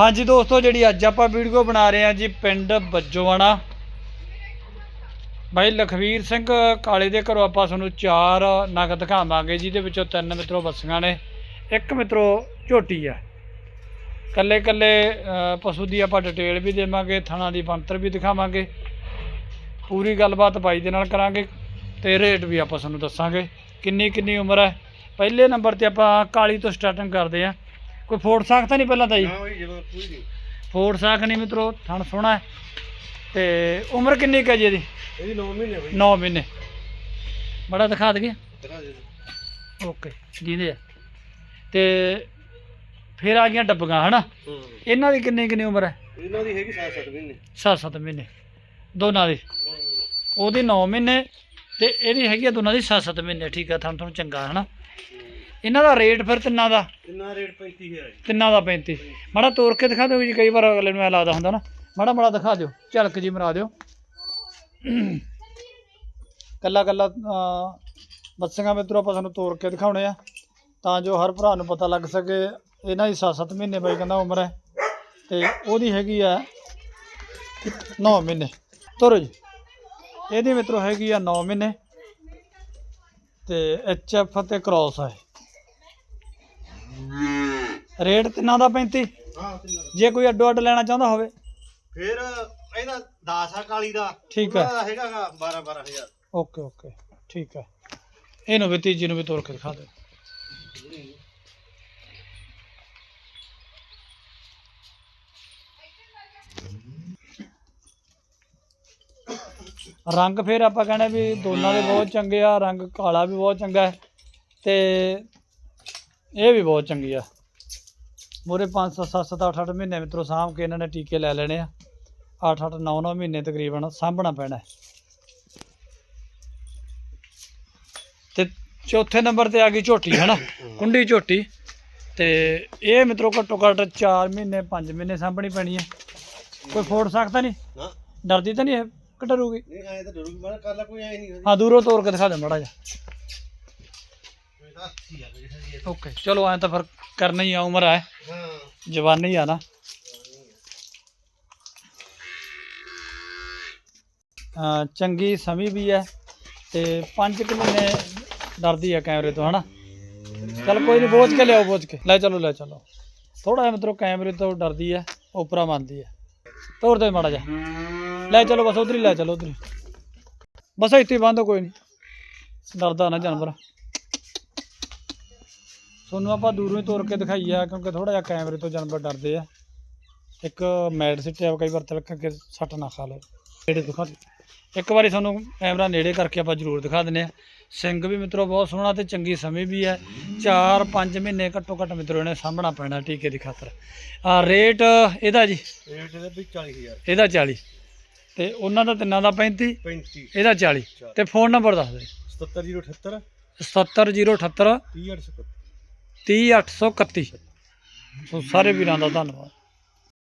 ਹਾਂਜੀ ਦੋਸਤੋ, ਜਿਹੜੀ ਅੱਜ ਆਪਾਂ ਵੀਡੀਓ ਬਣਾ ਰਹੇ ਹਾਂ ਜੀ ਪਿੰਡ ਬੱਜੋਆਣਾ। ਭਾਈ ਲਖਵੀਰ ਸਿੰਘ ਕਾਲੇ ਦੇ ਘਰੋਂ ਆਪਾਂ ਤੁਹਾਨੂੰ ਚਾਰ ਨਗ ਦਿਖਾਵਾਂਗੇ ਜਿਹਦੇ ਵਿੱਚੋਂ ਤਿੰਨ ਮਿੱਤਰੋ ਬੱਸੀਆਂ ਨੇ, ਇੱਕ ਮਿੱਤਰੋ ਝੋਟੀ ਆ। ਕੱਲੇ ਕੱਲੇ ਪਸ਼ੂ ਦੀ ਆਪਾਂ ਡਿਟੇਲ ਵੀ ਦੇਵਾਂਗੇ, ਥਣਾ ਦੀ ਬੰਤਰ ਵੀ ਦਿਖਾਵਾਂਗੇ, ਪੂਰੀ ਗੱਲਬਾਤ ਬਾਈ ਦੇ ਨਾਲ ਕਰਾਂਗੇ ਤੇ ਰੇਟ ਵੀ ਆਪਾਂ ਤੁਹਾਨੂੰ ਦੱਸਾਂਗੇ ਕਿੰਨੀ ਕਿੰਨੀ ਉਮਰ ਹੈ। ਪਹਿਲੇ ਨੰਬਰ ਤੇ ਆਪਾਂ ਕਾਲੀ ਤੋਂ ਸਟਾਰਟਿੰਗ ਕਰਦੇ ਹਾਂ। ਕੋਈ ਫੋੜ ਸਾਖ ਤਾਂ ਨਹੀਂ ਪਹਿਲਾਂ ਤਾਂ ਜੀ? ਨਾ ਹੋਈ ਜਦੋਂ ਕੋਈ ਨਹੀਂ। ਫੋੜ ਸਾਖ ਨਹੀਂ ਮਿੱਤਰੋ ਥਣ ਸੋਹਣਾ ਹੈ। ਤੇ ਉਮਰ ਕਿੰਨੀ ਕੁ ਹੈ ਜੀ ਇਹਦੀ? ਇਹਦੀ 9 ਮਹੀਨੇ ਹੋਈ 9 ਮਹੀਨੇ। ਬੜਾ ਦਿਖਾ ਦਿਖਾ ਦੇ ਓਕੇ ਜਿਹਦੇ ਆ। ਤੇ ਫਿਰ ਆ ਗਈਆਂ ਡੱਬੀਆਂ ਹਨਾ? ਹੂੰ। ਇਹਨਾਂ ਦੀ ਕਿੰਨੀ ਕਿੰਨੀ ਉਮਰ ਹੈ? ਇਹਨਾਂ ਦੀ ਹੈਗੀ 7-7 ਮਹੀਨੇ। 7-7 ਮਹੀਨੇ। ਦੋਨਾਂ ਦੀ। ਉਹਦੀ 9 ਮਹੀਨੇ ਤੇ ਇਹਦੀ ਹੈਗੀ ਆ ਦੋਨਾਂ ਦੀ 7-7 ਮਹੀਨੇ। ਠੀਕ ਆ ਤੁਹਾਨੂੰ ਤੁਹਾਨੂੰ ਚੰਗਾ ਹਨਾ? ਇਹਨਾਂ ਦਾ ਰੇਟ ਫਿਰ ਤਿੰਨਾਂ ਦਾ? ਕਿੰਨਾ ਰੇਟ 35000 ਹੈ ਤਿੰਨਾਂ ਦਾ 35 ਮਾੜਾ ਤੋੜ ਕੇ ਦਿਖਾ ਦਿਓ ਜੀ ਕਈ ਵਾਰ ਅਗਲੇ ਨੂੰ ਐ ਲੱਗਦਾ ਹੁੰਦਾ ਨਾ। ਮਾੜਾ ਮਾੜਾ ਦਿਖਾ ਦਿਓ ਝਲਕ ਜੀ ਮਰਾ ਦਿਓ। ਕੱਲਾ ਕੱਲਾ ਬੱਸਾਂ ਮਿੱਤਰੋ ਆਪਾਂ ਤੁਹਾਨੂੰ ਤੋੜ ਕੇ ਦਿਖਾਉਣੇ ਆ। ਤਾਂ ਜੋ ਹਰ ਭਰਾ ਨੂੰ ਪਤਾ ਲੱਗ ਸਕੇ ਇਹਨਾਂ ਦੀ 7-7 ਮਹੀਨੇ ਬਾਈ ਕਹਿੰਦਾ ਉਮਰ ਹੈ। ਤੇ ਉਹਦੀ ਹੈਗੀ ਆ 9 ਮਹੀਨੇ। ਤੋਰੋ ਜੀ। ਇਹਦੀ ਮਿੱਤਰੋ ਹੈਗੀ ਆ 9 ਮਹੀਨੇ। ਤੇ ਐਚ ਐਫ ਤੇ ਕ੍ਰਾਸ ਹੈ ਰੇਟ ਤਿੰਨਾਂ ਦਾ 35 ਹਾਂ ਤਿੰਨਾ ਜੇ ਕੋਈ ਅੱਡੋ ਅੱਡ ਲੈਣਾ ਚਾਹੁੰਦਾ ਹੋਵੇ। ਫਿਰ ਇਹਦਾ 10 ਆ ਕਾਲੀ ਦਾ। ਠੀਕ ਹੈ। ਉਹਦਾ ਹੈਗਾ 12 12000 ਓਕੇ ਓਕੇ। ਠੀਕ ਹੈ ਇਹਨੂੰ ਵੀ ਤੀਜੀ ਨੂੰ ਵੀ ਤੋੜ ਕੇ ਦਿਖਾ ਦਿਓ ਰੰਗ ਫਿਰ ਆਪਾਂ ਕਹਿੰਦੇ ਵੀ ਦੋਨਾਂ ਦੇ ਬਹੁਤ ਚੰਗੇ ਆ। ਰੰਗ ਕਾਲਾ ਵੀ ਬਹੁਤ ਚੰਗਾ ਹੈ ਤੇ ਇਹ ਵੀ ਬਹੁਤ ਚੰਗੀ ਆ। ਮੋਰੇ 5 7 7 8 8 ਮਹੀਨੇ ਮਿੱਤਰੋ ਸਾਂਭ ਕੇ ਇਹਨਾਂ ਨੇ ਟੀਕੇ ਲੈ ਲੈਣੇ ਆ। 8 8 9 9 ਮਹੀਨੇ ਤਕਰੀਬਨ ਸਾਂਭਣਾ ਪੈਣਾ ਤੇ ਚੌਥੇ ਨੰਬਰ ਤੇ ਆ ਗਈ ਝੋਟੀ ਹੈ ਨਾ ਕੁੰਡੀ ਝੋਟੀ। ਤੇ ਇਹ ਮਿੱਤਰੋ ਘੱਟੋ ਘੱਟ 4 ਮਹੀਨੇ 5 ਮਹੀਨੇ ਸਾਂਭਣੀ ਪੈਣੀ ਹੈ। ਕੋਈ ਫੋੜ ਸਕਦਾ ਨਹੀਂ? ਡਰਦੀ ਤਾਂ ਨਹੀਂ ਇਹ? ਕਟਰੂਗੀ ਨਹੀਂ ਆਏ ਤਾਂ ਡਰੂਗੀ ਮੈਂ ਕਰ ਲਾ ਕੋਈ ਆਏ ਨਹੀਂ ਹਾਂ ਦੂਰੋਂ ਤੋੜ ਕੇ ਦਿਖਾ ਦੇ ਮੜਾ ਜਾ ਕੋਈ ਤਾਂ ਹੱਥੀ ਆ ਜਿਹੜੀ ਹੈਗੀ ਓਕੇ ਚਲੋ ਐਂ ਤਾਂ ਫਿਰ ਕਰਨਾ ਹੀ ਆ, ਉਮਰ ਹੈ ਹਾਂ ਜਵਾਨੀ ਆ ਨਾ। ਅਹ ਚੰਗੀ ਸਮੀ ਵੀ ਹੈ ਤੇ 5 ਮਹੀਨੇ ਡਰਦੀ ਆ ਕੈਮਰੇ ਤੋਂ, ਹਨਾ? ਚਲ ਕੋਈ ਨਹੀਂ ਬੋਝ ਕੇ ਲਿਆਓ, ਬੋਝ ਕੇ। ਲੈ ਚਲੋ ਲੈ ਚਲੋ। ਥੋੜਾ ਜਿਹਾ ਮਤਲਬ ਕੈਮਰੇ ਤੋਂ ਡਰਦੀ ਹੈ ਉਪਰਾ ਮੰਨਦੀ ਹੈ ਤੋੜ ਦੇ ਮਾੜਾ ਜਾ ਲੈ ਚਲੋ, ਬਸ ਉਧਰ ਹੀ ਲੈ ਚਲੋ, ਉਧਰ ਹੀ। ਬਸ ਇੱਥੇ ਹੀ ਬੰਦ ਹੋ ਕੋਈ ਨਹੀਂ ਡਰਦਾ ਨਾ ਜਾਨਵਰ। ਤੁਹਾਨੂੰ ਆਪਾਂ ਦੂਰੋਂ ਹੀ ਤੋੜ ਕੇ ਦਿਖਾਈ ਆ ਕਿਉਂਕਿ ਥੋੜਾ ਜਿਹਾ ਕੈਮਰੇ ਤੋਂ ਜਾਨਵਰ ਡਰਦੇ ਆ। ਇੱਕ ਮੈਡ ਸਿੱਟਿਆ ਕਈ ਵਾਰ ਤਿਲਕ ਕੇ ਸੱਟ ਨਾ ਖਾ ਲਏ। ਨੇੜੇ ਦਿਖਾ ਦੇ। ਇੱਕ ਵਾਰੀ ਤੁਹਾਨੂੰ ਕੈਮਰਾ ਨੇੜੇ ਕਰਕੇ ਆਪਾਂ ਜ਼ਰੂਰ ਦਿਖਾ ਦਿੰਨੇ ਆ। ਸਿੰਘ ਵੀ ਮਿੱਤਰੋ ਬਹੁਤ ਸੋਹਣਾ ਤੇ ਚੰਗੀ ਸਮੇਂ ਵੀ ਹੈ। 4-5 ਮਹੀਨੇ ਘੱਟੋ ਘੱਟ ਮਿੱਤਰੋ ਇਹਨੇ ਸਾਹਮਣਾ ਪੈਣਾ ਟੀਕੇ ਦੀ ਖਾਤਰ। ਆ ਰੇਟ ਇਹਦਾ ਜੀ? ਰੇਟ ਇਹਦਾ ਵੀ 40000 ਇਹਦਾ 40 ਤੇ ਉਹਨਾਂ ਦਾ ਤਿੰਨਾਂ ਦਾ 35 35 ਇਹਦਾ 40 ਤੇ ਫੋਨ ਨੰਬਰ ਦੱਸ ਦੇ। 77078 77078 30831 30831 ਸੋ ਸਾਰੇ ਵੀਰਾਂ ਦਾ ਧੰਨਵਾਦ।